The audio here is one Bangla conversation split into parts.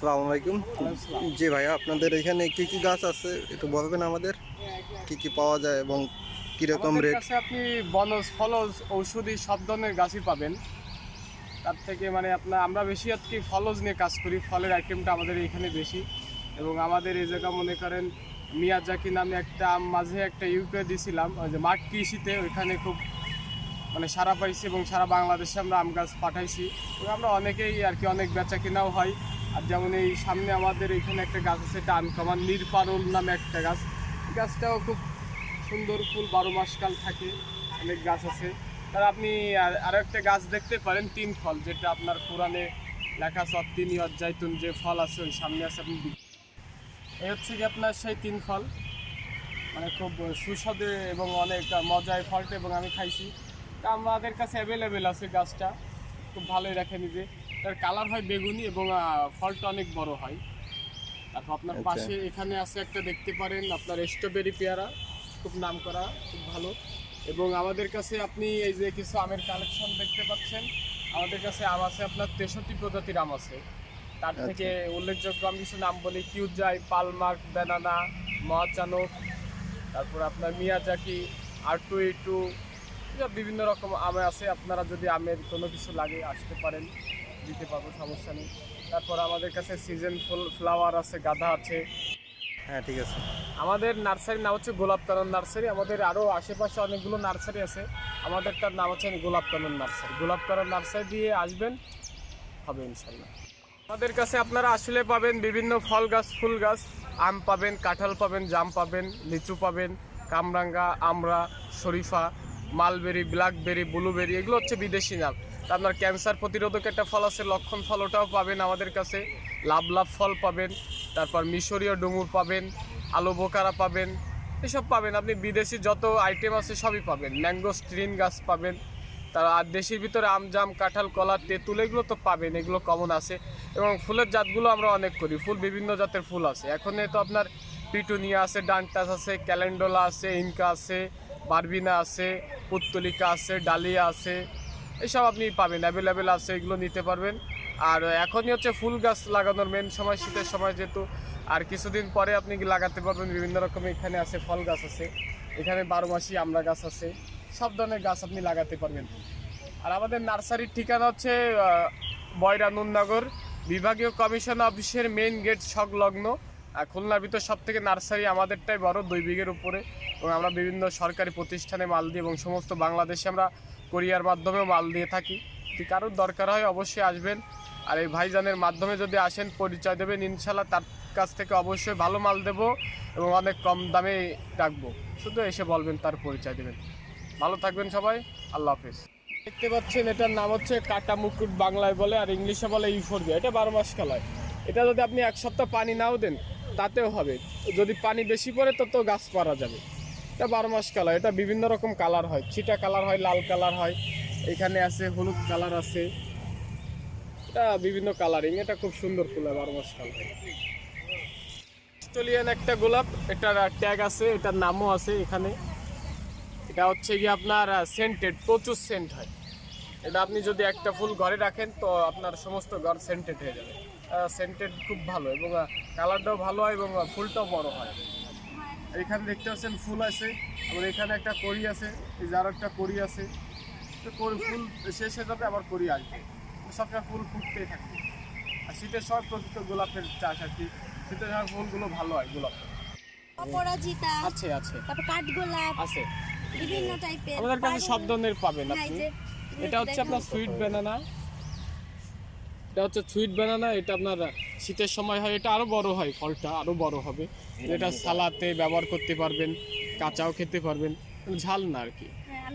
আসসালামু আলাইকুম। জি ভাইয়া আপনাদের এখানে কি কি গাছ আছে? একটু বলবেন আমাদের কি কি পাওয়া যায় এবং কীরকম রেট আপনি বনজ ফলজ ঔষধি সব ধরনের গাছই পাবেন। তার থেকে মানে আপনার আমরা বেশি আর কি ফলজ নিয়ে কাজ করি ফলের আইটেমটা আমাদের এখানে বেশি। এবং আমাদের এই জায়গা মনে করেন মিয়া মিয়াজাকি নামে একটা আম মাঝে একটা ইউকে দিয়েছিলাম ওই যে মাঠ কৃষিতে ওইখানে খুব মানে সারা পাইছি এবং সারা বাংলাদেশে আমরা আম গাছ পাঠাইছি। আমরা অনেকেই আর কি অনেক বেচা কিনাও হয়। আর যেমন এই সামনে আমাদের এখানে একটা গাছ আছে, এটা আনকমান নীরপারুল নামে একটা গাছ। গাছটাও খুব সুন্দর ফুল, বারো মাসকাল থাকে, অনেক গাছ আছে। তার আপনি আর- আরও একটা গাছ দেখতে পারেন, তিন ফল, যেটা আপনার কোরআনে লেখা সব তিন জাইতুন যে ফল আছে, ওই সামনে আছে, আপনি এই হচ্ছে কি আপনার সেই তিন ফল। মানে খুব সুস্বাদু এবং অনেক মজায় ফলটা এবং আমি খাইছি। তা আমাদের কাছে অ্যাভেলেবেল আছে গাছটা। খুব ভালোই রাখে নিজে। তার কালার হয় বেগুনি এবং ফলটা অনেক বড় হয় তারপর আপনার আচ্ছা। পাশে এখানে আছে একটা দেখতে পারেন আপনার স্ট্রবেরি পেয়ারা খুব নাম করা খুব ভালো এবং আমাদের কাছে আপনি এই যে কিছু আমের কালেকশন দেখতে পাচ্ছেন আমাদের কাছে আম আছে আপনার তেষট্টি প্রজাতির আম আছে তার আচ্ছা। থেকে উল্লেখযোগ্য আমি কিছু নাম বলি কিউজাই পালমার্ক বেনানা মহাচানক তারপর আপনার Miyazaki R two E two বিভিন্ন রকম আম আছে আপনারা যদি আমের কোনো কিছু লাগে আসতে পারেন দিতে পারব সমস্যা নেই। তারপর আমাদের কাছে সিজন ফুল ফ্লাওয়ার আছে গাঁদা আছে। হ্যাঁ ঠিক আছে। আমাদের নার্সারির নাম হচ্ছে গোলাপ কানন নার্সারি আমাদের আরও আশেপাশে অনেকগুলো নার্সারি আছে। আমাদের আমাদেরটার নাম হচ্ছে গোলাপ কানন নার্সারি গোলাপ কানন নার্সারি দিয়ে আসবেন হবে ইনশাল্লাহ আমাদের কাছে আপনারা আসলে পাবেন বিভিন্ন ফল গাছ ফুল গাছ। আম পাবেন কাঁঠাল পাবেন জাম পাবেন লিচু পাবেন কামরাঙ্গা আমড়া শরীফা মালবেরি ব্ল্যাকবেরি ব্লুবেরি এগুলো হচ্ছে বিদেশি নাম। আপনার ক্যান্সার প্রতিরোধক একটা ফল আছে, লক্ষণ ফল ওটাও পাবেন আমাদের কাছে। লাভ লাভ ফল পাবেন, তারপর মিশরীয় ডুমুর পাবেন, আলু বোকারা পাবেন, এসব পাবেন। আপনি বিদেশি যত আইটেম আছে সবই পাবেন। ম্যাঙ্গো স্ট্রিন গাছ পাবেন, তার আর দেশের ভিতরে আম, জাম, কাঁঠাল, কলা, তেঁতুল, এগুলো তো পাবেন, এগুলো কমন আছে। এবং ফুলের জাতগুলো আমরা অনেক করি। ফুল বিভিন্ন জাতের ফুল আছে। এখন তো আপনার পিটুনিয়া আছে, ডান্টাস আছে, ক্যালেন্ডোলা আছে, ইনকা আছে, বারবিনা আছে, পুত্তলিকা আছে, ডালিয়া আছে এসব আপনি পাবেন অ্যাভেলেবেল আছে, এগুলো নিতে পারবেন। আর এখনই হচ্ছে ফুল গাছ লাগানোর মেন সময়, শীতের সময় যেহেতু। আর কিছুদিন পরে আপনি লাগাতে পারবেন, বিভিন্ন রকমের এখানে আছে, ফল গাছ আছে। এখানে বারো মাসি আমড়া গাছ আছে। সব ধরনের গাছ আপনি লাগাতে পারবেন। আর আমাদের নার্সারির ঠিকানা হচ্ছে বয়রা বিভাগীয় কমিশন অফিসের মেইন গেট সংলগ্ন। খুলনার ভিতর সব থেকে নার্সারি আমাদেরটাই বড়, দুই বিঘের উপরে। এবং আমরা বিভিন্ন সরকারি প্রতিষ্ঠানে মাল দিই এবং সমস্ত বাংলাদেশে আমরা কোরিয়ার মাধ্যমেও মাল দিয়ে থাকি। যদি কারোর দরকার হয় অবশ্যই আসবেন। আর এই ভাইজানের মাধ্যমে যদি আসেন, পরিচয় দেবেন ইনশাল্লাহ তার কাছ থেকে অবশ্যই ভালো মাল দেবো এবং অনেক কম দামে রাখব। শুধু এসে বলবেন, তার পরিচয় দেবেন। ভালো থাকবেন সবাই। আল্লাহ হাফেজ। দেখতে পাচ্ছেন, এটার নাম হচ্ছে কাটা মুকুট বাংলায় বলে আর ইংলিশে বলে ইউফোরবিয়া। এটা বারো মাস কালায়। এটা যদি আপনি এক সপ্তাহ পানি নাও দেন, তাতেও হবে। যদি পানি বেশি পড়ে, তত গাছ করা যাবে। এটা বারো মাস কালার, এটা বিভিন্ন রকম কালার হয়। ছিটা কালার হয়, লাল কালার হয়, এখানে আছে হলুদ কালার আছে। এটা বিভিন্ন কালারিং এটা খুব সুন্দর ফুল বারো মাস কালার। অস্ট্রেলিয়ান একটা গোলাপ, এটার ট্যাগ আছে, এটার নামও আছে এখানে। এটা হচ্ছে কি আপনার সেন্টেড প্রচুর সেন্ট হয়। এটা আপনি যদি একটা ফুল ঘরে রাখেন, তো আপনার সমস্ত ঘর সেন্টেড হয়ে যাবে। সেন্টেড খুব ভালো এবং কালারটাও ভালো হয় এবং ফুলটাও বড় হয়। এখানে দেখতে পাচ্ছেন ফুল আছে আবার এখানে একটা কড়ি আছে এই যে আরও একটা কড়ি আছে। তো কড়ি ফুল শেষ হয়ে যাবে আবার কড়ি আসবে। সবটা ফুল ফুটতেই থাকবে আর শীতের সময় প্রকৃত গোলাপের চাষ আর কি। শীতের সময় ফুলগুলো ভালো হয় গোলাপ। অপরাজিতা আছে আছে। তারপর কাঠগোলাপ আছে। বিভিন্ন টাইপের আমাদের কাছে সব ধরনের পাবেন আপনি। এটা হচ্ছে আপনার সুইট ব্যানানা এটা হচ্ছে সুইট ব্যানানা এটা আপনার শীতের সময় হয় এটা আরও বড় হয় ফলটা আরও বড় হবে। এটা সালাতে ব্যবহার করতে পারবেন কাঁচাও খেতে পারবেন ঝাল না আর কি। হ্যাঁ,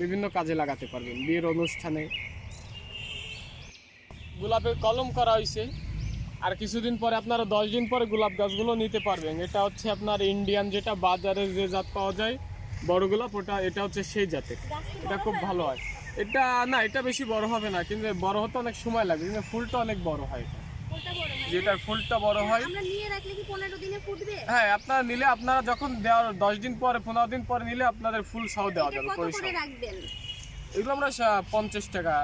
বিভিন্ন কাজে লাগাতে পারবেন বিয়ের অনুষ্ঠানে। গোলাপের কলম করা হয়েছে আর কিছুদিন পরে আপনারা দশ দিন পরে গোলাপ গাছগুলো নিতে পারবেন। এটা হচ্ছে আপনার ইন্ডিয়ান যেটা বাজারে যে জাত পাওয়া যায় বড় গোলাপ ওটা এটা হচ্ছে সেই জাতের। এটা খুব ভালো হয়। এটা না এটা বেশি বড় হবে না কিন্তু বড় হতে অনেক সময় লাগে কিন্তু ফুলটা অনেক বড় হয়? যেটার ফুলটা বড় হয় আমরা নিয়ে রাখলে কি পনেরো দিনে ফুটবে? হ্যাঁ আপনারা নিলে আপনারা যখন দেওয়ার দশ দিন পরে পনেরো দিন পরে নিলে আপনাদের ফুল সহ দেওয়া যাবে পরিষেবা করে রাখবেন? এগুলো আমরা পঞ্চাশ টাকা।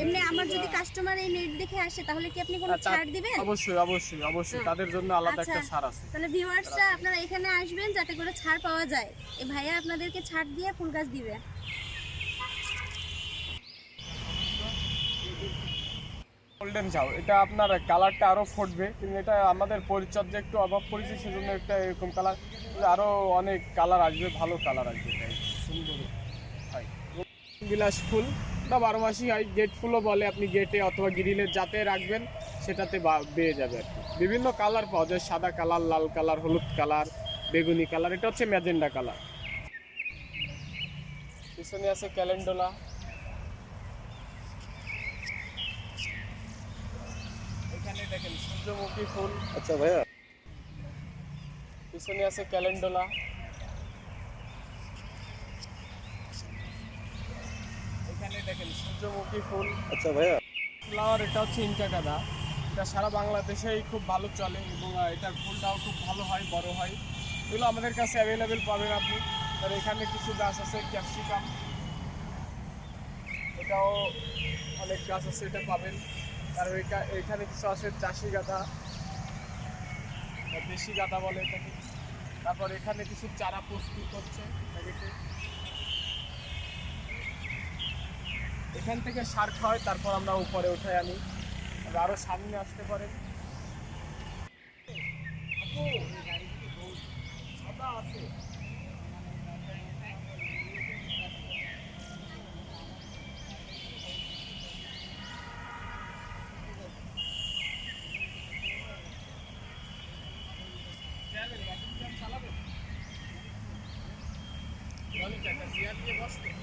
এমনি আমার যদি কাস্টমার এই নেট দেখে আসে তাহলে কি আপনি কোনো ছাড় দিবেন? অবশ্যই অবশ্যই অবশ্যই তাদের জন্য আলাদা একটা আচ্ছা। ছাড় আছে। তাহলে ভিউয়ার্সরা আপনারা এখানে আসবেন যাতে করে ছাড় পাওয়া যায়। এই ভাইয়া আপনাদেরকে ছাড় দিয়ে ফুল গাছ দিবে। গোল্ডেন চাও এটা আপনার কালারটা আরও ফুটবে কিন্তু এটা আমাদের পরিচর্যা একটু অভাব পড়েছে সেজন্য একটা এরকম কালার আরও অনেক কালার আসবে ভালো কালার আসবে সুন্দর। হয়। বিলাস ফুল বা বারো মাসই হয় গেট ফুলও বলে আপনি গেটে অথবা গ্রিলে যাতে রাখবেন সেটাতে বা- বেয়ে যাবে আর কি। বিভিন্ন কালার পাওয়া যায় সাদা কালার লাল কালার হলুদ কালার বেগুনি কালার এটা হচ্ছে ম্যাজেন্ডা কালার পিছনে আছে ক্যালেন্ডোলা এখানে দেখেন সূর্যমুখী ফুল। আচ্ছা ভাইয়া। পিছনে আছে ক্যালেন্ডোলা। এখানে দেখেন সূর্যমুখী ফুল। আচ্ছা ভাইয়া। ফ্লাওয়ার এটা হচ্ছে ইনকা গাঁদা। এটা সারা বাংলাদেশেই খুব ভালো চলে এবং এটার ফুলটাও খুব ভালো হয় বড় হয়। এগুলো আমাদের কাছে অ্যাভেলেবেল পাবেন আপনি। আর এখানে কিছু গাছ আছে ক্যাপসিকাম। এটাও অনেক গাছ আছে এটা পাবেন। এখা- এখানে কিছু আছে চাষি গাঁদা? দেশি গাঁদা বলে এটাকে। তারপর এখানে কিছু চারা প্রস্তুত হচ্ছে এখান থেকে সার খাওয়াই, তারপর আমরা উপরে উঠে আনি। আর আরও সামনে আসতে পারেন। আছে। কি, একটা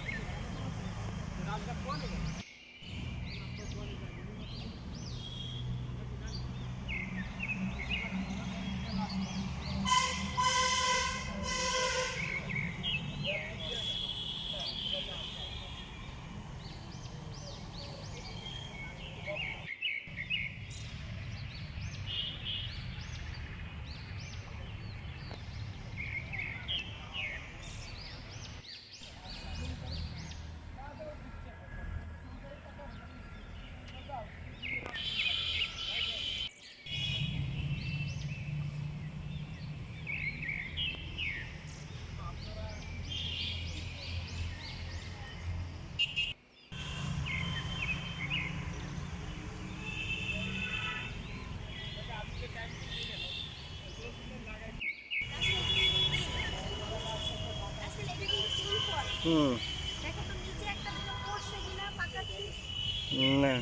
ফুল ফল হুম দেখো তো নিচে একটা কোনো পড়ছে কিনা পাকা দিন না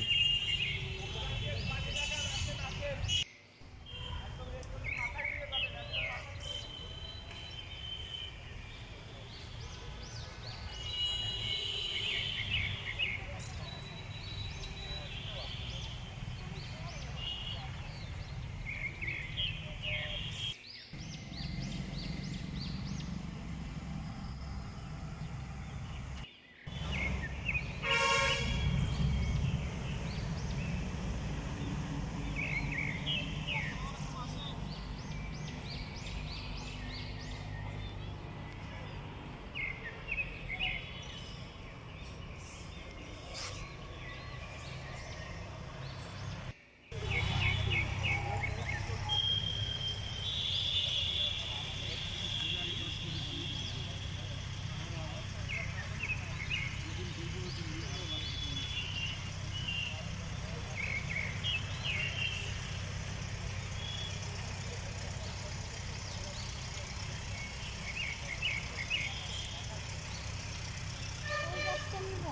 এই গাছটা নিব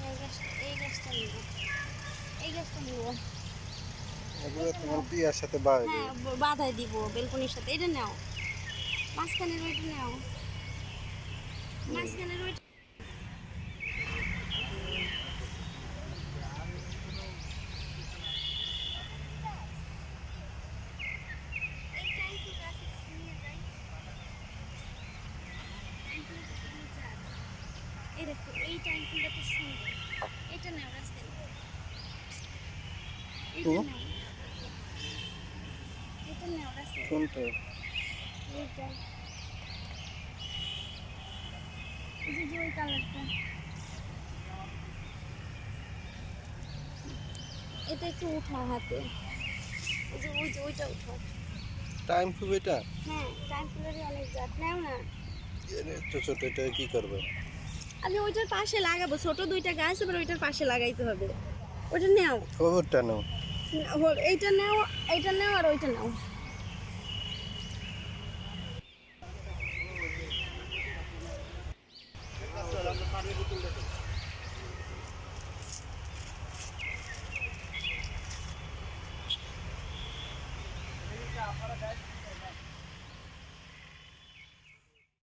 এই গাছটা এই গাছটা নিব এই গাছটা নিব এগুলো তোমার বিয়ার সাথে বাইরে হ্যাঁ ব- দিব বেলকনির সাথে এটা নাও। মাঝখানের ওইটা নাও। মাঝখানের ওইটা এই দেখো এই টাইম ফুলটা তো সুন্দর। এটা নাও রাস্তায় এটা হুম? নাও এটা নাও রাস্তায় কোনটা? এটা একটু উঠাও হাতে। ওই যে ওই যে ওইটা উঠাও টাইম খুব এটা? হ্যাঁ টাইম ফুলেরই অনেক জাত। নেও না। তো ছোট এটা কি করবে? আমি ওইটার পাশে লাগাবো। ছোট দুইটা গাছ এবার ওইটার পাশে লাগাইতে হবে। ওইটা নেও। খবরটা নাও। এইটা নেও এইটা নেও আর ওইটা নাও।